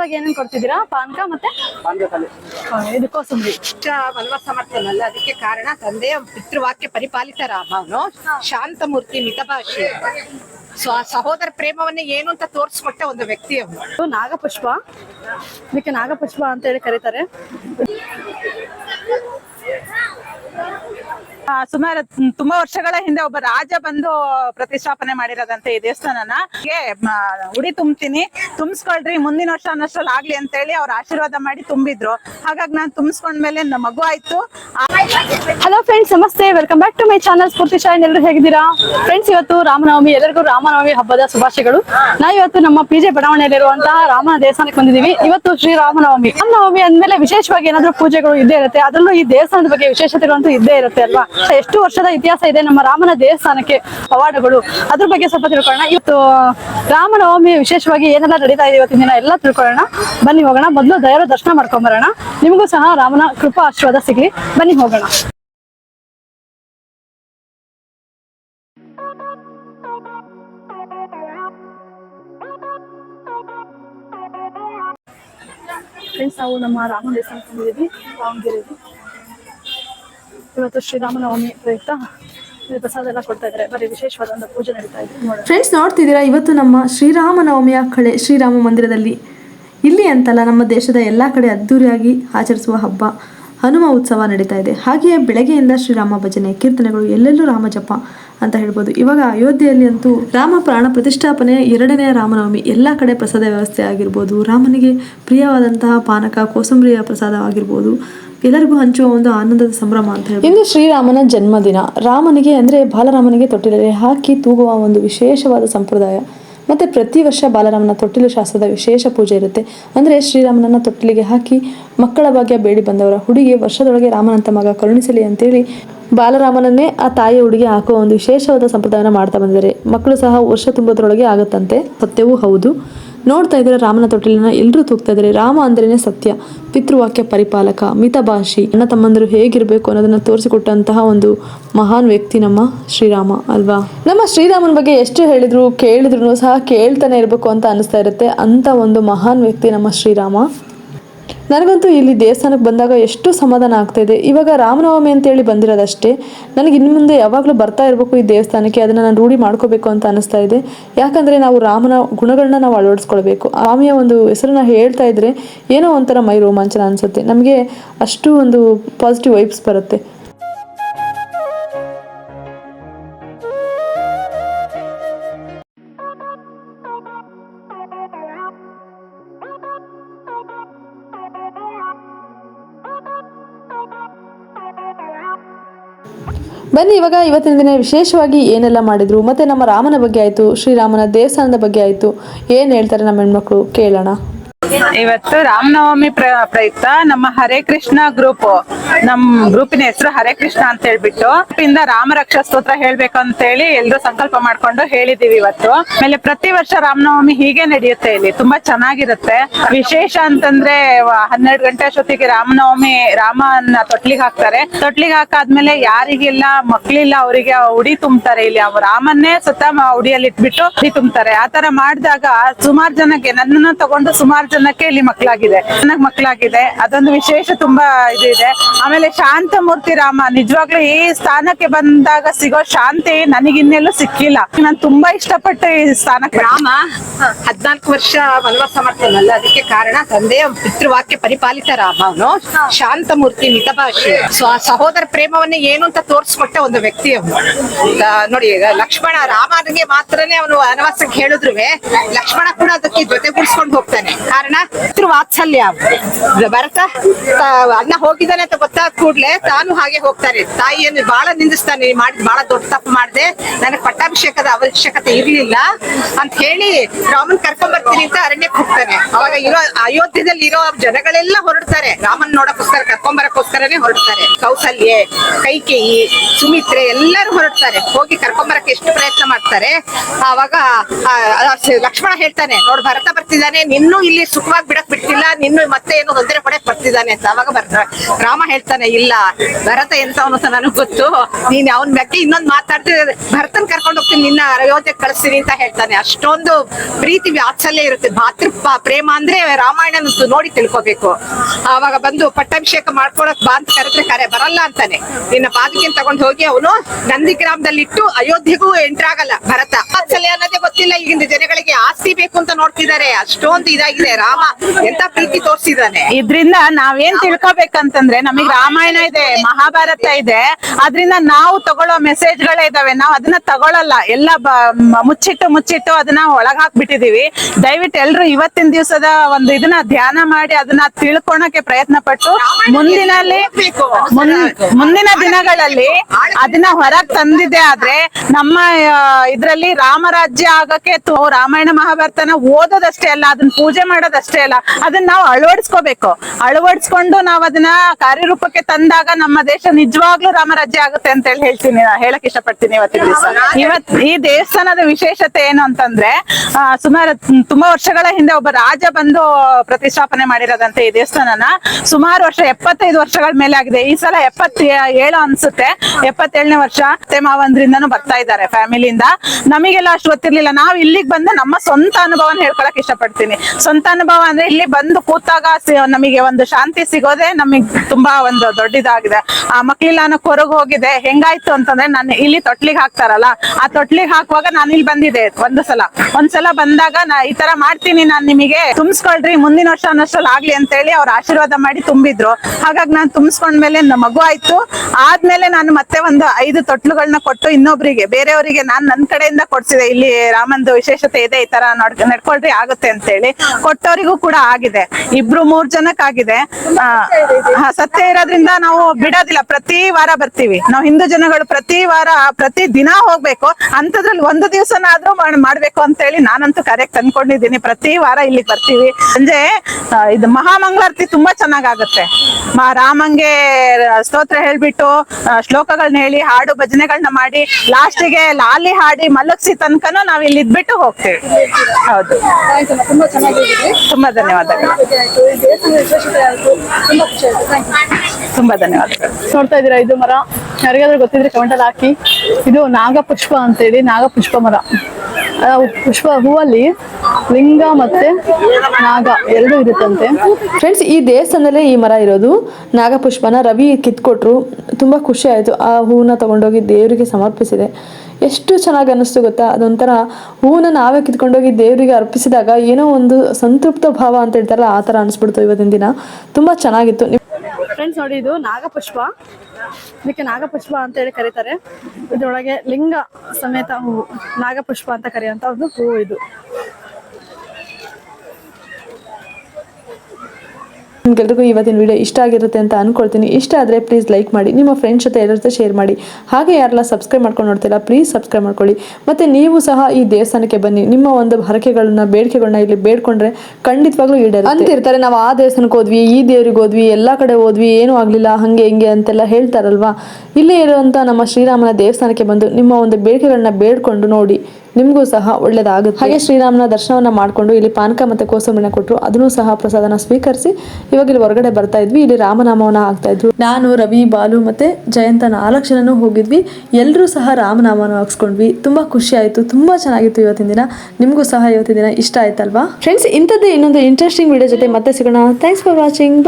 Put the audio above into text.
ಪ್ರಸಾದವಾಗಿ ಏನೇನ್ ಕೊಡ್ತಿದ್ದೀರಾ? ಪಾನಕ ಮತ್ತೆ? ಇದು ಕೋಸಂಬರಿ. ಇಷ್ಟ ಸಮರ್ಥನಲ್ಲ ಅದಕ್ಕೆ ಕಾರಣ ತಂದೆಯ ಪಿತೃವಾಕ್ಯ ಪರಿಪಾಲಿತ ರಾಮ ಅವನು ಶಾಂತಮೂರ್ತಿ ಸೊ ಆ ಸಹೋದರ ಪ್ರೇಮವನ್ನ ಏನು ಅಂತ ತೋರಿಸ್ಕೊಟ್ಟ ಒಂದು ವ್ಯಕ್ತಿ ಅವನು. ನಾಗಪುಷ್ಪ. ಇದಕ್ಕೆ ನಾಗಪುಷ್ಪ ಅಂತ ಹೇಳಿ ಕರೀತಾರೆ. ಸುಮಾರು ತುಂಬಾ ವರ್ಷಗಳ ಹಿಂದೆ ಒಬ್ಬ ರಾಜ ಬಂದು ಪ್ರತಿಷ್ಠಾಪನೆ ಮಾಡಿರೋದಂತ ಈ ದೇವಸ್ಥಾನನ. ಉಡಿ ತುಂಬ್ತೀನಿ, ತುಂಬಿಸ್ಕೊಳ್ರಿ, ಮುಂದಿನ ವರ್ಷ ಅನ್ನೋಷ್ಟ್ರಲ್ಲಿ ಆಗ್ಲಿ ಅಂತ ಹೇಳಿ ಅವ್ರ ಆಶೀರ್ವಾದ ಮಾಡಿ ತುಂಬಿದ್ರು. ಹಾಗಾಗಿ ನಾನು ತುಂಬಿಸ್ಕೊಂಡ್ಮೇಲೆ ಮಗು ಆಯ್ತು. ಹಲೋ ಫ್ರೆಂಡ್ಸ್ ನಮಸ್ತೆ. Welcome back to my channel Spoorthi Shine ಎಲ್ಲರೂ ಹೇಗಿದ್ದೀರಾ? ಫ್ರೆಂಡ್ಸ್ ಇವತ್ತು ರಾಮನವಮಿ, ಎಲ್ಲರಿಗೂ ರಾಮನವಮಿ ಹಬ್ಬದ ಶುಭಾಶಯಗಳು. ನಾವು ಇವತ್ತು ನಮ್ಮ ಪಿ ಜೆ ಬಡಾವಣೆಯಲ್ಲಿರುವಂತಹ ರಾಮನ ದೇವಸ್ಥಾನಕ್ಕೆ ಬಂದಿದ್ದೀವಿ. ಇವತ್ತು ಶ್ರೀ ರಾಮನವಮಿ. ರಾಮನವಮಿ ಅಂದ್ಮೇಲೆ ವಿಶೇಷವಾಗಿ ಏನಾದರೂ ಪೂಜೆಗಳು ಇದ್ದೇ ಇರುತ್ತೆ. ಅದರಲ್ಲೂ ಈ ದೇವಸ್ಥಾನದ ಬಗ್ಗೆ ವಿಶೇಷತೆಗಳಂತೂ ಇದ್ದೇ ಇರುತ್ತೆ ಅಲ್ವಾ? ಎಷ್ಟು ವರ್ಷದ ಇತಿಹಾಸ ಇದೆ ನಮ್ಮ ರಾಮನ ದೇವಸ್ಥಾನಕ್ಕೆ ಅವಾರ್ಡ್ಗಳು. ಅದ್ರ ಬಗ್ಗೆ ಸ್ವಲ್ಪ ತಿಳ್ಕೊಳ್ಳೋಣ. ಇವತ್ತು ರಾಮನವಮಿ ವಿಶೇಷವಾಗಿ ಏನೆಲ್ಲ ನಡೀತಾ ಇದೆ ಇವತ್ತಿನ ದಿನ ಎಲ್ಲ ತಿಳ್ಕೊಳ್ಳೋಣ. ಬನ್ನಿ ಹೋಗೋಣ. ಮೊದಲು ದೈವ ದರ್ಶನ ಮಾಡ್ಕೊಂಡ್ ಬರೋಣ ನಿಮಗೂ ಸಹ ರಾಮನ ಕೃಪಾ ಆಶೀರ್ವಾದ ಸಿಗ್ಲಿ. ಬನ್ನಿ ಹೋಗೋಣ. ಫ್ರೆಂಡ್ಸ್ ನಾವು ನಮ್ಮ ಕೊಡ್ತಾ ಇದ್ದಾರೆ. ವಿಶೇಷವಾದ ಪೂಜೆ ಫ್ರೆಂಡ್ಸ್ ನೋಡ್ತಿದ್ದೀರಾ, ಇವತ್ತು ನಮ್ಮ ಶ್ರೀರಾಮನವಮಿಯ ಕಳೆ ಶ್ರೀರಾಮ ಮಂದಿರದಲ್ಲಿ. ಇಲ್ಲಿ ಅಂತಲ್ಲ, ನಮ್ಮ ದೇಶದ ಎಲ್ಲಾ ಕಡೆ ಅದ್ದೂರಿಯಾಗಿ ಆಚರಿಸುವ ಹಬ್ಬ. ಹನುಮ ಉತ್ಸವ ನಡೀತಾ ಇದೆ. ಹಾಗೆಯೇ ಬೆಳಗ್ಗೆಯಿಂದ ಶ್ರೀರಾಮ ಭಜನೆ, ಕೀರ್ತನೆಗಳು ಎಲ್ಲೆಲ್ಲೂ ರಾಮ ಜಪ ಅಂತ ಹೇಳ್ಬೋದು. ಇವಾಗ ಅಯೋಧ್ಯೆಯಲ್ಲಿ ಅಂತೂ ರಾಮ ಪ್ರಾಣ ಪ್ರತಿಷ್ಠಾಪನೆ, ಎರಡನೇ ರಾಮನವಮಿ ಎಲ್ಲ ಕಡೆ ಪ್ರಸಾದ ವ್ಯವಸ್ಥೆ ಆಗಿರ್ಬೋದು. ರಾಮನಿಗೆ ಪ್ರಿಯವಾದಂತಹ ಪಾನಕ, ಕೋಸಂಬರಿಯ ಪ್ರಸಾದ ಆಗಿರ್ಬೋದು. ಎಲ್ಲರಿಗೂ ಹಂಚುವ ಒಂದು ಆನಂದದ ಸಂಭ್ರಮ ಅಂತ ಹೇಳಿ ಇಂದು ಶ್ರೀರಾಮನ ಜನ್ಮದಿನ. ರಾಮನಿಗೆ ಅಂದರೆ ಬಾಲರಾಮನಿಗೆ ತೊಟ್ಟಿಲಲ್ಲಿ ಹಾಕಿ ತೂಗುವ ಒಂದು ವಿಶೇಷವಾದ ಸಂಪ್ರದಾಯ. ಮತ್ತೆ ಪ್ರತಿ ವರ್ಷ ಬಾಲರಾಮನ ತೊಟ್ಟಿಲು ಶಾಸ್ತ್ರದ ವಿಶೇಷ ಪೂಜೆ ಇರುತ್ತೆ. ಅಂದರೆ ಶ್ರೀರಾಮನನ್ನ ತೊಟ್ಟಿಲಿಗೆ ಹಾಕಿ ಮಕ್ಕಳ ಭಾಗ್ಯ ಬೇಡಿ ಬಂದವರ ಹುಡುಗಿ ವರ್ಷದೊಳಗೆ ರಾಮನಂತ ಮಗ ಕರುಣಿಸಲಿ ಅಂತೇಳಿ ಬಾಲರಾಮನನ್ನೇ ಆ ತಾಯಿಯ ಹುಡುಗಿ ಹಾಕುವ ಒಂದು ವಿಶೇಷವಾದ ಸಂಪ್ರದಾಯನ ಮಾಡ್ತಾ ಬಂದಿದ್ದಾರೆ. ಮಕ್ಕಳು ಸಹ ವರ್ಷ ತುಂಬೋದ್ರೊಳಗೆ ಆಗುತ್ತಂತೆ. ಸತ್ಯವೂ ಹೌದು. ನೋಡ್ತಾ ಇದ್ರೆ ರಾಮನ ತೊಟ್ಟಿಲನ್ನ ಎಲ್ಲರೂ ತೂಗ್ತಾ ಇದ್ದಾರೆ. ರಾಮ ಅಂದ್ರೇನೆ ಸತ್ಯ. ಪಿತೃವಾಕ್ಯ ಪರಿಪಾಲಕ, ಮಿತಭಾಷಿ, ಅಣ್ಣ ತಮ್ಮಂದರು ಹೇಗಿರಬೇಕು ಅನ್ನೋದನ್ನ ತೋರಿಸಿಕೊಟ್ಟಂತಹ ಒಂದು ಮಹಾನ್ ವ್ಯಕ್ತಿ ನಮ್ಮ ಶ್ರೀರಾಮ, ಅಲ್ವಾ? ನಮ್ಮ ಶ್ರೀರಾಮನ ಬಗ್ಗೆ ಎಷ್ಟು ಹೇಳಿದ್ರು ಕೇಳಿದ್ರು ಸಹ ಕೇಳ್ತಾನೆ ಇರಬೇಕು ಅಂತ ಅನಿಸ್ತಾ ಇರುತ್ತೆ. ಅಂತ ಒಂದು ಮಹಾನ್ ವ್ಯಕ್ತಿ ನಮ್ಮ ಶ್ರೀರಾಮ. ನನಗಂತೂ ಇಲ್ಲಿ ದೇವಸ್ಥಾನಕ್ಕೆ ಬಂದಾಗ ಎಷ್ಟು ಸಮಾಧಾನ ಆಗ್ತಾ ಇದೆ ಇವಾಗ ರಾಮನವಮಿ ಅಂತೇಳಿ ಬಂದಿರೋದಷ್ಟೇ. ನನಗೆ ಇನ್ನು ಮುಂದೆ ಯಾವಾಗಲೂ ಬರ್ತಾ ಇರಬೇಕು ಈ ದೇವಸ್ಥಾನಕ್ಕೆ. ಅದನ್ನು ನಾನು ರೂಢಿ ಮಾಡ್ಕೋಬೇಕು ಅಂತ ಅನಿಸ್ತಾ ಇದೆ. ಯಾಕಂದರೆ ನಾವು ರಾಮನ ಗುಣಗಳನ್ನ ನಾವು ಅಳವಡಿಸ್ಕೊಳ್ಬೇಕು. ರಾಮಿಯ ಒಂದು ಹೆಸರನ್ನ ಹೇಳ್ತಾ ಇದ್ರೆ ಏನೋ ಒಂಥರ ಮೈ ರೋಮಾಂಚನ ಅನಿಸುತ್ತೆ. ನಮಗೆ ಅಷ್ಟು ಒಂದು ಪಾಸಿಟಿವ್ ವೈಬ್ಸ್ ಬರುತ್ತೆ. ಬನ್ನಿ, ಇವಾಗ ಇವತ್ತಿನ ದಿನ ವಿಶೇಷವಾಗಿ ಏನೆಲ್ಲ ಮಾಡಿದ್ರು? ಮತ್ತೆ ನಮ್ಮ ರಾಮನ ಬಗ್ಗೆ ಆಯಿತು, ಶ್ರೀರಾಮನ ದೇವಸ್ಥಾನದ ಬಗ್ಗೆ ಆಯಿತು. ಏನು ಹೇಳ್ತಾರೆ ನಮ್ಮ ಹೆಣ್ಮಕ್ಳು? ಕೇಳೋಣ. ಇವತ್ತು ರಾಮನವಮಿ ಪ್ರ, ಪ್ರಯುಕ್ತ ನಮ್ಮ ಹರೇ ಕೃಷ್ಣ ಗ್ರೂಪ್. ನಮ್ ಗ್ರೂಪಿನ ಹೆಸರು ಹರೇ ಕೃಷ್ಣ ಅಂತ ಹೇಳ್ಬಿಟ್ಟು ಇಂದ ರಾಮ ರಕ್ಷಾ ಸ್ತೋತ್ರ ಹೇಳ್ಬೇಕು ಅಂತ ಹೇಳಿ ಎಲ್ರು ಸಂಕಲ್ಪ ಮಾಡ್ಕೊಂಡು ಹೇಳಿದೀವಿ ಇವತ್ತು. ಆಮೇಲೆ ಪ್ರತಿ ವರ್ಷ ರಾಮನವಮಿ ಹೀಗೆ ನಡೆಯುತ್ತೆ ಇಲ್ಲಿ. ತುಂಬಾ ಚೆನ್ನಾಗಿರುತ್ತೆ. ವಿಶೇಷ ಅಂತಂದ್ರೆ ಹನ್ನೆರಡು ಗಂಟೆ ಅಷ್ಟೊತ್ತಿಗೆ ರಾಮನವಮಿ, ರಾಮನ ತೊಟ್ಲಿಗೆ ಹಾಕ್ತಾರೆ. ತೊಟ್ಲಿಗೆ ಹಾಕಾದ್ಮೇಲೆ ಯಾರಿಗೆಲ್ಲ, ಮಕ್ಳಿಲ್ಲ, ಅವರಿಗೆ ಉಡಿ ತುಂಬ್ತಾರೆ ಇಲ್ಲಿ. ರಾಮನ್ನೇ ಸುತ್ತ ಉಡಿಯಲ್ಲಿ ಇಟ್ಬಿಟ್ಟು ಉಡಿ ತುಂಬ್ತಾರೆ. ಆತರ ಮಾಡಿದಾಗ ಸುಮಾರು ಜನಕ್ಕೆ ನನ್ನನ್ನು ತಗೊಂಡು ಸುಮಾರು ಜನಕ್ಕೆ ಇಲ್ಲಿ ಮಕ್ಕಳಾಗಿದೆ. ಚೆನ್ನಾಗಿ ಮಕ್ಕಳಾಗಿದೆ. ಅದೊಂದು ವಿಶೇಷ ತುಂಬಾ ಇದು ಇದೆ. ಆಮೇಲೆ ಶಾಂತಮೂರ್ತಿ ರಾಮ, ನಿಜವಾಗ್ಲೂ ಈ ಸ್ಥಾನಕ್ಕೆ ಬಂದಾಗ ಸಿಗೋ ಶಾಂತಿ ನನಗಿನ್ನೆಲ್ಲೂ ಸಿಕ್ಕಿಲ್ಲ. ನಾನು ತುಂಬಾ ಇಷ್ಟಪಟ್ಟು ಈ ಸ್ಥಾನಕ್ಕೆ ರಾಮ, ಹದ್ನಾಲ್ಕು ವರ್ಷ ವನವಾಸ ಮಾಡ್ತಾನಲ್ಲ ಅದಕ್ಕೆ ಕಾರಣ ತಂದೆಯ ಪಿತೃವಾಕ್ಯ ಪರಿಪಾಲಿತ ರಾಮ ಅವನು ಶಾಂತಮೂರ್ತಿ ಮಿತಭಾಷೆ ಸಹೋದರ ಪ್ರೇಮವನ್ನ ಏನು ಅಂತ ತೋರಿಸ್ಕೊಟ್ಟ ಒಂದು ವ್ಯಕ್ತಿ ಅವನು ನೋಡಿ, ಲಕ್ಷ್ಮಣ ರಾಮನಿಗೆ ಮಾತ್ರನೇ ಅವನು ವನವಾಸಕ್ಕೆ ಹೇಳಿದ್ರು ಲಕ್ಷ್ಮಣ ಕೂಡ ಅದಕ್ಕೆ ಜೊತೆಗೂಡಿಸ್ಕೊಂಡು ಹೋಗ್ತಾನೆ. ಕಾರಣ ಪಿತೃವಾತ್ಸಲ್ಯ ಭರತ ತ- ಅಣ್ಣ ಹೋಗಿದ್ದಾನೆ ಅಂತ ಗೊತ್ತಾದ ಕೂಡ್ಲೆ ತಾನು ಹಾಗೆ ಹೋಗ್ತಾರೆ. ತಾಯಿಯನ್ನು ಬಹಳ ನಿಂದಿಸ್ತಾನೆ ಮಾಡಿ ಬಹಳ ದೊಡ್ಡ ತಪ್ಪು ಮಾಡಿದೆ. ನನಗೆ ಪಟ್ಟಾಭಿಷೇಕದ ಅವಶ್ಯಕತೆ ಇರ್ಲಿಲ್ಲ ಅಂತ ಹೇಳಿ ರಾಮನ್ ಕರ್ಕೊಂಡ್ ಬರ್ತೀನಿ ಅಂತ ಅರಣ್ಯಕ್ಕೆ ಹೋಗ್ತಾನೆ. ಅವಾಗ ಇರೋ ಅಯೋಧ್ಯದಲ್ಲಿ ಇರೋ ಜನಗಳೆಲ್ಲ ಹೊರಡ್ತಾರೆ. ರಾಮನ್ ನೋಡಕ್ಕೋಸ್ಕರ, ಕರ್ಕೊಂಡ್ ಬರಕ್ಕೋಸ್ಕರನೇ ಹೊರಡ್ತಾರೆ. ಕೌಸಲ್ಯೆ, ಕೈಕೇಯಿ, ಸುಮಿತ್ರೆ ಎಲ್ಲರೂ ಹೊರಡ್ತಾರೆ. ಹೋಗಿ ಕರ್ಕೊಂಡ್ ಎಷ್ಟು ಪ್ರಯತ್ನ ಮಾಡ್ತಾರೆ. ಅವಾಗ ಲಕ್ಷ್ಮಣ ಹೇಳ್ತಾನೆ, ನೋಡ್, ಭರತ ಬರ್ತಿದ್ದಾನೆ. ನಿನ್ನೂ ಇಲ್ಲಿ ಸುಖವಾಗಿ ಬಿಡಕ್ ಬಿಡ್ತಿಲ್ಲ. ನಿನ್ನ ಮತ್ತೆ ಏನು ತೊಂದರೆ ಪಡೆ ಬರ್ತಿದ್ದಾನೆ ಅಂತ. ಅವಾಗ ಬರ್ತಾರೆ ರಾಮ ಹೇಳ್ತಾನೆ, ಇಲ್ಲ, ಭರತ ಎಂತವನು ಅಂತ ನನಗ್ ಗೊತ್ತು. ನೀನ್ ಅವನ್ ಬಗ್ಗೆ ಇನ್ನೊಂದ್ ಮಾತಾಡ್ತಿದ್ರೆ ಭರತನ್ ಕರ್ಕೊಂಡು ಹೋಗ್ತೀನಿ ನಿನ್ನ ಅರಯೋಧ್ಯ ಅಂತ ಹೇಳ್ತಾನೆ. ಅಷ್ಟೊಂದು ಪ್ರೀತಿ ವಾತ್ಸಲ್ಯ ಇರುತ್ತೆ. ಭಾತೃ ಪ್ರೇಮ ಅಂದ್ರೆ ರಾಮಾಯಣ ನೋಡಿ ತಿಳ್ಕೊಬೇಕು. ಆವಾಗ ಬಂದು ಪಟ್ಟಾಭಿಷೇಕ ಮಾಡ್ಕೊಳಕ್ ಬಾ ಅಂತ ಕರೆದ್ರೆ ಕರೆ ಬರಲ್ಲ ಅಂತಾನೆ. ನಿನ್ನ ಪಾದಕಿನ್ ತಗೊಂಡ್ ಹೋಗಿ ಅವನು ನಂದಿ ಗ್ರಾಮದಲ್ಲಿಟ್ಟು ಅಯೋಧ್ಯೆಗೂ ಎಂಟ್ರ್ ಆಗಲ್ಲ. ಭರತ. ವಾತ್ಸಲ್ಯ ಅನ್ನೋದೇ ಗೊತ್ತಿಲ್ಲ. ಈಗಿನ ಜನಗಳಿಗೆ ಆಸ್ತಿ ಬೇಕು ಅಂತ ನೋಡ್ತಿದ್ದಾರೆ. ಅಷ್ಟೊಂದು ಇದಾಗಿದೆ ರಾಮ. ಎಂತ ಪ್ರೀತಿ ತೋರಿಸಿದಾನೆ ಇದ್ರಿಂದ ನಾವೇನ್ ತಿಳ್ಕೊಬೇಕಂತಂದ್ರೆ ನಮಗ್ ರಾಮಾಯಣ ಇದೆ, ಮಹಾಭಾರತ ಇದೆ. ಅದ್ರಿಂದ ನಾವು ತಗೊಳ್ಳೋ ಮೆಸೇಜ್ ಗಳೇ ಇದಾವೆ. ನಾವು ಅದನ್ನ ತಗೊಳಲ್ಲ. ಎಲ್ಲ ಬ- ಮುಚ್ಚಿಟ್ಟು ಮುಚ್ಚಿಟ್ಟು ಅದನ್ನ ಒಳಗ್ ಹಾಕ್ಬಿಟ್ಟಿದೀವಿ ದಯವಿಟ್ಟು ಎಲ್ರು ಇವತ್ತಿನ ದಿವಸದ ಒಂದು ಇದನ್ನ ಧ್ಯಾನ ಮಾಡಿ ಅದನ್ನ ತಿಳ್ಕೊಳಕ್ಕೆ ಪ್ರಯತ್ನ ಪಟ್ಟು ಮುಂದಿನಲ್ಲಿ ಮುಂದಿನ ದಿನಗಳಲ್ಲಿ ಅದನ್ನ ಹೊರಗ್ ತಂದಿದೆ ಆದ್ರೆ ನಮ್ಮ ಇದ್ರಲ್ಲಿ ರಾಮರಾಜ್ಯ ಆಗಕ್ಕೆ ತು- ರಾಮಾಯಣ ಮಹಾಭಾರತನ ಓದೋದಷ್ಟೇ ಅಲ್ಲ ಅದನ್ನ ಪೂಜೆ ಮಾಡೋದಷ್ಟೇ ಅಲ್ಲ ಅದನ್ನ ನಾವು ಅಳವಡಿಸ್ಕೋಬೇಕು. ಅಳವಡಿಸ್ಕೊಂಡು ನಾವ್ ಅದನ್ನ ಕಾರ್ಯರೂಪಕ್ಕೆ ತಂದಾಗ ನಮ್ಮ ದೇಶ ನಿಜವಾಗ್ಲೂ ರಾಮರಾಜ್ಯ ಆಗುತ್ತೆ ಅಂತ ಹೇಳಿ ಹೇಳ್ತೀನಿ ಹೇಳಕ್ ಇಷ್ಟಪಡ್ತೀನಿ ಇವತ್ತಿನ ದಿವಸ. ಈ ದೇವಸ್ಥಾನದ ವಿಶೇಷತೆ ಏನು ಅಂತಂದ್ರೆ ಸುಮಾರು ತುಂಬಾ ವರ್ಷಗಳ ಹಿಂದೆ ಒಬ್ಬ ರಾಜ ಬಂದು ಪ್ರತಿಷ್ಠಾಪನೆ ಮಾಡಿರೋದಂತೆ ಈ ದೇವಸ್ಥಾನನ. ಸುಮಾರು ವರ್ಷ, ಎಪ್ಪತ್ತೈದು ವರ್ಷಗಳ ಮೇಲೆ ಆಗಿದೆ. ಈ ಸಲ ಎಪ್ಪತ್ ಏಳು ಅನ್ಸುತ್ತೆ. ಎಪ್ಪತ್ತೇಳನೇ ವರ್ಷ ಅತ್ತೆ ಬರ್ತಾ ಇದ್ದಾರೆ ಫ್ಯಾಮಿಲಿಯಿಂದ. ನಮಗೆಲ್ಲ ಅಷ್ಟು ಗೊತ್ತಿರ್ಲಿಲ್ಲ. ನಾವು ಇಲ್ಲಿಗೆ ಬಂದು ನಮ್ಮ ಸ್ವಂತ ಅನುಭವನ ಹೇಳ್ಕೊಳಕ್ ಇಷ್ಟಪಡ್ತೀನಿ. ಸ್ವಂತ ಅನುಭವ ಅಂದ್ರೆ ಇಲ್ಲಿ ಬಂದು ಕೂತಾಗ ನಮಗೆ ಒಂದು ಶಾಂತಿ ಸಿಗೋದೇ ನಮಗೆ ತುಂಬಾ ಒಂದು ದೊಡ್ಡದಾಗಿದೆ. ಆ ಮಕ್ಳಿಲ್ಲ ಅನ್ನೋ ಕೊರಗು ಹೋಗಿದೆ. ಹೆಂಗಾಯ್ತು ಅಂತಂದ್ರೆ, ನಾನು ಇಲ್ಲಿ ತೊಟ್ಲಿಗೆ ಹಾಕ್ತಾರಲ್ಲ, ಆ ತೊಟ್ಲಿಗೆ ಹಾಕುವಾಗ ನಾನು ಇಲ್ಲಿ ಬಂದಿದೆ ಒಂದು ಸಲ. ಒಂದ್ಸಲ ಬಂದಾಗ ನಾ ಈ ತರ ಮಾಡ್ತೀನಿ ನಾನ್ ನಿಮಗೆ. ತುಂಬಿಸ್ಕೊಳ್ರಿ, ಮುಂದಿನ ವರ್ಷ ಅನ್ನೋಷ್ಟ್ರಲ್ಲಿ ಆಗ್ಲಿ ಅಂತ ಹೇಳಿ ಅವ್ರ ಆಶೀರ್ವಾದ ಮಾಡಿ ತುಂಬಿದ್ರು. ಹಾಗಾಗಿ ನಾನು ತುಂಬಿಸ್ಕೊಂಡ್ಮೇಲೆ ನನ್ನ ಮಗು ಆಯ್ತು. ಆದ್ಮೇಲೆ ನಾನು ಮತ್ತೆ ಒಂದು ಐದು ತೊಟ್ಲುಗಳನ್ನ ಕೊಟ್ಟು ಇನ್ನೊಬ್ರಿಗೆ, ಬೇರೆಯವರಿಗೆ ನಾನ್ ನನ್ ಕಡೆಯಿಂದ ಕೊಡ್ಸಿದೆ. ಇಲ್ಲಿ ರಾಮಂದು ವಿಶೇಷತೆ ಇದೆ, ಈ ತರ ನೋಡ್, ನಡ್ಕೊಳ್ರಿ ಆಗುತ್ತೆ ಅಂತ ಹೇಳಿ ಕೊಟ್ಟವರಿಗೂ ಕೂಡ ಆಗಿದೆ. ಇಬ್ರು ಮೂರ್ ಜನಕ್ಕಾಗಿದೆ ಸತ್ಯ ಇರೋದ್ರಿಂದ ನಾವು ಬಿಡೋದಿಲ್ಲ. ಪ್ರತಿ ವಾರ ಬರ್ತೀವಿ. ನಾವು ಹಿಂದೂ ಜನಗಳು ಪ್ರತಿ ವಾರ, ಪ್ರತಿ ದಿನ ಹೋಗ್ಬೇಕು. ಅಂತದ್ರಲ್ಲಿ ಒಂದು ದಿವಸನಾದ್ರೂ ಮಾಡ್- ಮಾಡ್ಬೇಕು ಅಂತ ಹೇಳಿ ನಾನಂತೂ ಕರೆಕ್ಟ್ ತಂದ್ಕೊಂಡಿದ್ದೀನಿ ಪ್ರತಿ ವಾರ ಇಲ್ಲಿಗೆ ಬರ್ತೀವಿ. ಅಂದ್ರೆ ಇದು ಮಹಾಮಂಗಳಾರತಿ ತುಂಬಾ ಚೆನ್ನಾಗಾಗುತ್ತೆ. ಮಾ, ರಾಮಂಗೆ ಸ್ತೋತ್ರ ಹೇಳ್ಬಿಟ್ಟು ಶ್ಲೋಕಗಳನ್ನ ಹೇಳಿ, ಹಾಡು ಭಜನೆಗಳನ್ನ ಮಾಡಿ, ಲಾಸ್ಟಿಗೆ ಲಾಲಿ ಹಾಡಿ ಮಲಗಿಸಿ ತನಕನೂ ನಾವ್ ಇಲ್ಲಿ ಇದ್ಬಿಟ್ಟು ಹೋಗ್ತೀವಿ. ಹೌದು. ತುಂಬಾ ಧನ್ಯವಾದಗಳು. ತುಂಬಾ ಧನ್ಯವಾದಗಳು. ನೋಡ್ತಾ ಇದೀರಾ ಇದು ಮರ? ಯಾರಿಗಾದ್ರೂ ಗೊತ್ತಿದ್ರೆ ಕಮೆಂಟ್ ಅಲ್ಲಿ ಹಾಕಿ. ಇದು ನಾಗಪುಷ್ಪ ಅಂತ ಹೇಳಿ ನಾಗಪುಷ್ಪ ಮರ. ಪುಷ್ಪ ಹೂವಲ್ಲಿ ಲಿಂಗ ಮತ್ತೆ ನಾಗ ಎರಡು ಇರುತ್ತಂತೆ. ಫ್ರೆಂಡ್ಸ್ ಈ ದೇವಸ್ಥಾನದಲ್ಲೇ ಈ ಮರ ಇರೋದು. ನಾಗಪುಷ್ಪನ ರವಿ ಕಿತ್ಕೊಟ್ರು. ತುಂಬಾ ಖುಷಿ ಆಯ್ತು. ಆ ಹೂವನ್ನ ತಗೊಂಡೋಗಿ ದೇವರಿಗೆ ಸಮರ್ಪಿಸಿದೆ. ಎಷ್ಟು ಚೆನ್ನಾಗಿ ಅನ್ನಿಸ್ತು ಗೊತ್ತಾ? ಅದೊಂಥರ ಹೂವನ್ನ ನಾವೇ ಕಿತ್ಕೊಂಡೋಗಿ ದೇವರಿಗೆ ಅರ್ಪಿಸಿದಾಗ ಏನೋ ಒಂದು ಸಂತೃಪ್ತ ಭಾವ ಅಂತ ಹೇಳ್ತಾರಲ್ಲ, ಆ ಥರ ಅನಿಸ್ಬಿಡ್ತು ಇವತ್ತಿನ ದಿನ. ತುಂಬ ಚೆನ್ನಾಗಿತ್ತು. ಫ್ರೆಂಡ್ಸ್ ನೋಡಿ ಇದು ನಾಗಪುಷ್ಪ. ಇದಕ್ಕೆ ನಾಗಪುಷ್ಪ ಅಂತ ಹೇಳಿ ಕರೀತಾರೆ. ಇದ್ರೊಳಗೆ ಲಿಂಗ ಸಮೇತ ಹೂವು ನಾಗಪುಷ್ಪ ಅಂತ ಕರೆಯುವಂತ ಒಂದು ಹೂವು ಇದು. ನಿಮ್ಗೆಲ್ರಿಗೂ ಇವತ್ತಿನ ವಿಡಿಯೋ ಇಷ್ಟ ಆಗಿರುತ್ತೆ ಅಂತ ಅನ್ಕೊಳ್ತೀನಿ. ಇಷ್ಟ ಆದರೆ ಪ್ಲೀಸ್ ಲೈಕ್ ಮಾಡಿ, ನಿಮ್ಮ ಫ್ರೆಂಡ್ಸ್ ಜೊತೆ ಎಲ್ಲರ ಜೊತೆ ಶೇರ್ ಮಾಡಿ. ಹಾಗೆ ಯಾರೆಲ್ಲ ಸಬ್ಸ್ಕ್ರೈಬ್ ಮಾಡ್ಕೊಂಡು ನೋಡ್ತಿಲ್ಲ ಪ್ಲೀಸ್ ಸಬ್ಸ್ಕ್ರೈಬ್ ಮಾಡ್ಕೊಳ್ಳಿ. ಮತ್ತು ನೀವು ಸಹ ಈ ದೇವಸ್ಥಾನಕ್ಕೆ ಬನ್ನಿ. ನಿಮ್ಮ ಒಂದು ಹರಕೆಗಳನ್ನ, ಬೇಡಿಕೆಗಳನ್ನ ಇಲ್ಲಿ ಬೇಡ್ಕೊಂಡ್ರೆ ಖಂಡಿತವಾಗ್ಲೂ ಈಡೇರುತ್ತೆ. ಅಂತಿರ್ತಾರೆ, ನಾವು ಆ ದೇವಸ್ಥಾನಕ್ಕೆ ಹೋದ್ವಿ, ಈ ದೇವ್ರಿಗೆ ಹೋದ್ವಿ, ಎಲ್ಲ ಕಡೆ ಹೋದ್ವಿ, ಏನೂ ಆಗಲಿಲ್ಲ, ಹಾಗೆ ಹಿಂಗೆ ಅಂತೆಲ್ಲ ಹೇಳ್ತಾರಲ್ವಾ? ಇಲ್ಲೇ ಇರುವಂಥ ನಮ್ಮ ಶ್ರೀರಾಮನ ದೇವಸ್ಥಾನಕ್ಕೆ ಬಂದು ನಿಮ್ಮ ಒಂದು ಬೇಡಿಕೆಗಳನ್ನ ಬೇಡ್ಕೊಂಡು ನೋಡಿ. ನಿಮಗೂ ಸಹ ಒಳ್ಳೇದಾಗುತ್ತೆ. ಹಾಗೆ ಶ್ರೀರಾಮನ ದರ್ಶನವನ್ನ ಮಾಡಿಕೊಂಡು ಇಲ್ಲಿ ಪಾನಕ ಮತ್ತೆ ಕೋಸಂಬರಿನ ಕೊಟ್ಟರು ಅದನ್ನು ಸಹ ಪ್ರಸಾದನ ಸ್ವೀಕರಿಸಿ ಇವಾಗ ಇಲ್ಲಿ ಹೊರಗಡೆ ಬರ್ತಾ ಇದ್ವಿ ಇಲ್ಲಿ ರಾಮನಾಮವನ್ನ ಆಗ್ತಾ ಇದ್ರು. ನಾನು ರವಿ ಬಾಲು ಮತ್ತೆ ಜಯಂತ ನಾಲ್ಕು ಜನನೂ ಹೋಗಿದ್ವಿ. ಎಲ್ಲರೂ ಸಹ ರಾಮನಾಮನ ಹಾಕ್ಸ್ಕೊಂಡ್ವಿ. ತುಂಬಾ ಖುಷಿ ಆಯ್ತು ತುಂಬಾ ಚೆನ್ನಾಗಿತ್ತು ಇವತ್ತಿನ ದಿನ. ನಿಮಗೂ ಸಹ ಇವತ್ತಿನ ದಿನ ಇಷ್ಟ ಆಯ್ತಲ್ವಾ? ಫ್ರೆಂಡ್ಸ್ ಇಂಥದ್ದೇ ಇನ್ನೊಂದು ಇಂಟ್ರೆಸ್ಟಿಂಗ್ ವಿಡಿಯೋ ಜೊತೆ ಮತ್ತೆ ಸಿಗೋಣ. Thanks for watching